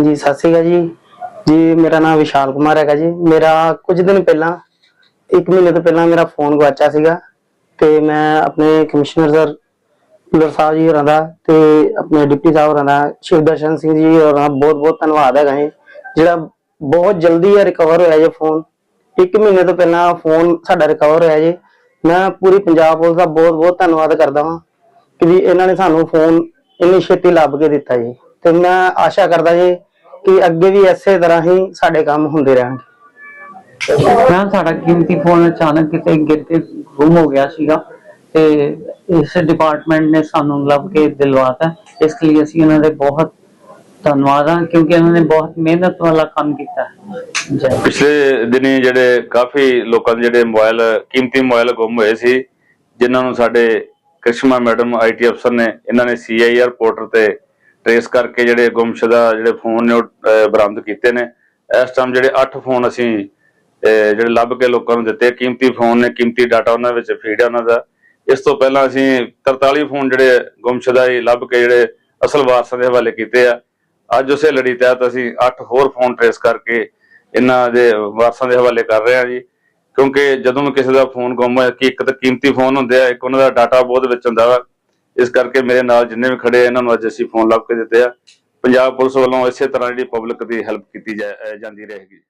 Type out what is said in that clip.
ਸਤਿ ਸ਼੍ਰੀ ਅਕਾਲ ਜੀ। ਜੀ, ਮੇਰਾ ਨਾਮ ਵਿਸ਼ਾਲ ਕੁਮਾਰ ਹੈਗਾ ਜੀ। ਮੇਰਾ ਕੁਝ ਦਿਨ ਪਹਿਲਾਂ, ਇੱਕ ਮਹੀਨੇ ਤੋਂ ਪਹਿਲਾਂ ਮੇਰਾ ਫੋਨ ਗਵਾਚਾ ਸੀਗਾ ਤੇ ਮੈਂ ਆਪਣੇ commissioner sir puller Sahib ji ਹੋਰਾਂ ਦਾ ਤੇ ਆਪਣੇ ਡਿਪਟੀ ਸਾਹਿਬ ਹੋਰਾਂ ਦਾ ਸ਼ਿਵਦਰਸ਼ਨ ਸਿੰਘ ਜੀ ਹੋਰਾਂ ਦਾ ਬਹੁਤ ਬਹੁਤ ਧੰਨਵਾਦ ਹੈਗਾ ਜੀ, ਜਿਹੜਾ ਬਹੁਤ ਜਲਦੀ ਰਿਕਵਰ ਹੋਇਆ ਜੀ ਫੋਨ। ਇੱਕ ਮਹੀਨੇ ਤੋਂ ਪਹਿਲਾਂ ਫੋਨ ਸਾਡਾ ਰਿਕਵਰ ਹੋਇਆ ਜੀ। ਮੈਂ ਪੂਰੀ ਪੰਜਾਬ ਪੁਲਿਸ ਦਾ ਬਹੁਤ ਬਹੁਤ ਧੰਨਵਾਦ ਕਰਦਾ ਹਾਂ ਕਿ ਜੀ ਇਹਨਾਂ ਨੇ ਸਾਨੂੰ ਫੋਨ ਇੰਨੀ ਛੇਤੀ ਲੱਭ ਕੇ ਦਿੱਤਾ ਜੀ। ਤੇ ਮੈਂ ਆਸ਼ਾ ਕਰਦਾ ਜੀ ਕਿ ਅੱਗੇ ਵੀ ਇਸੇ ਤਰ੍ਹਾਂ ਹੀ ਸਾਡੇ ਕੰਮ ਹੁੰਦੇ ਰਹਿਣਗੇ। ਮੈਂ ਸਾਡਾ ਕੀਮਤੀ ਫੋਨ ਅਚਾਨਕ ਕਿਤੇ ਗਿਰ ਕੇ ਗੁੰਮ ਹੋ ਗਿਆ ਸੀਗਾ ਤੇ ਇਸ ਡਿਪਾਰਟਮੈਂਟ ਨੇ ਸਾਨੂੰ ਲੱਭ ਕੇ ਦਿਲਵਾਤਾ। ਇਸ ਲਈ ਅਸੀਂ ਇਹਨਾਂ ਦੇ ਬਹੁਤ ਧੰਨਵਾਦ ਹਾਂ ਕਿਉਂਕਿ ਇਹਨਾਂ ਨੇ ਬਹੁਤ ਮਿਹਨਤ ਵਾਲਾ ਕੰਮ ਕੀਤਾ ਪਿਛਲੇ ਦਿਨੀ ਜਿਹੜੇ ਕਾਫੀ ਲੋਕਾਂ ਦੇ ਜਿਹੜੇ ਮੋਬਾਈਲ ਕੀਮਤੀ ਮੋਬਾਈਲ ਗੁੰਮ ਹੋਏ ਸੀ ਜਿਨ੍ਹਾਂ ਨੂੰ ਸਾਡੇ ਕ੍ਰਿਸ਼ਮਾ ਮੈਡਮ ਆਈਟੀ ਅਫਸਰ ਨੇ ਇਹਨਾਂ ਨੇ ਸੀਆਈਆਰ ਪੋਰਟਲ ਤੇ ਟ੍ਰੇਸ ਕਰਕੇ ਜਿਹੜੇ ਗੁੰਮਸ਼ੁਦਾ ਜਿਹੜੇ ਫੋਨ ਨੇ ਉਹ ਬਰਾਮਦ ਕੀਤੇ ਨੇ। ਇਸ ਟਾਈਮ ਜਿਹੜੇ 8 ਫੋਨ ਅਸੀਂ ਜਿਹੜੇ ਲੱਭ ਕੇ ਲੋਕਾਂ ਨੂੰ ਦਿੱਤੇ, ਕੀਮਤੀ ਫੋਨ ਨੇ, ਕੀਮਤੀ ਡਾਟਾ ਉਹਨਾਂ ਵਿੱਚ ਫੀਡ ਹੈ ਉਹਨਾਂ ਦਾ। ਇਸ ਤੋਂ ਪਹਿਲਾਂ ਅਸੀਂ 43 ਫੋਨ ਜਿਹੜੇ ਗੁੰਮਸ਼ੁਦਾ ਹੀ ਲੱਭ ਕੇ ਜਿਹੜੇ ਅਸਲ ਵਾਰਸਾਂ ਦੇ ਹਵਾਲੇ ਕੀਤੇ ਆ। ਅੱਜ ਉਸੇ ਲੜੀ ਤਹਿਤ ਅਸੀਂ 8 ਹੋਰ ਫੋਨ ਟ੍ਰੇਸ ਕਰਕੇ ਇਹਨਾਂ ਦੇ ਵਾਰਸਾਂ ਦੇ ਹਵਾਲੇ ਕਰ ਰਹੇ ਹਾਂ ਜੀ। ਕਿਉਂਕਿ ਜਦੋਂ ਵੀ ਕਿਸੇ ਦਾ ਫੋਨ ਗੁੰਮ ਹੋਇਆ ਕਿ ਇੱਕ ਤਾਂ ਕੀਮਤੀ ਫੋਨ ਹੁੰਦੇ ਆ, ਇੱਕ ਉਹਨਾਂ ਦਾ ਡਾਟਾ ਬਹੁਤ ਵਿੱਚ ਹੁੰਦਾ ਵਾ। ਇਸ ਕਰਕੇ ਮੇਰੇ ਨਾਲ ਜਿੰਨੇ ਵੀ ਖੜੇ ਇਹਨਾਂ ਨੂੰ ਅੱਜ ਅਸੀਂ ਫੋਨ ਲੱਭ ਕੇ ਦਿੱਤੇ ਆ। ਪੰਜਾਬ ਪੁਲਿਸ ਵੱਲੋਂ ਇਸੇ ਤਰ੍ਹਾਂ ਜਿਹੜੀ ਪਬਲਿਕ ਦੀ ਹੈਲਪ ਕੀਤੀ ਜਾ- ਜਾਂਦੀ ਰਹੇਗੀ।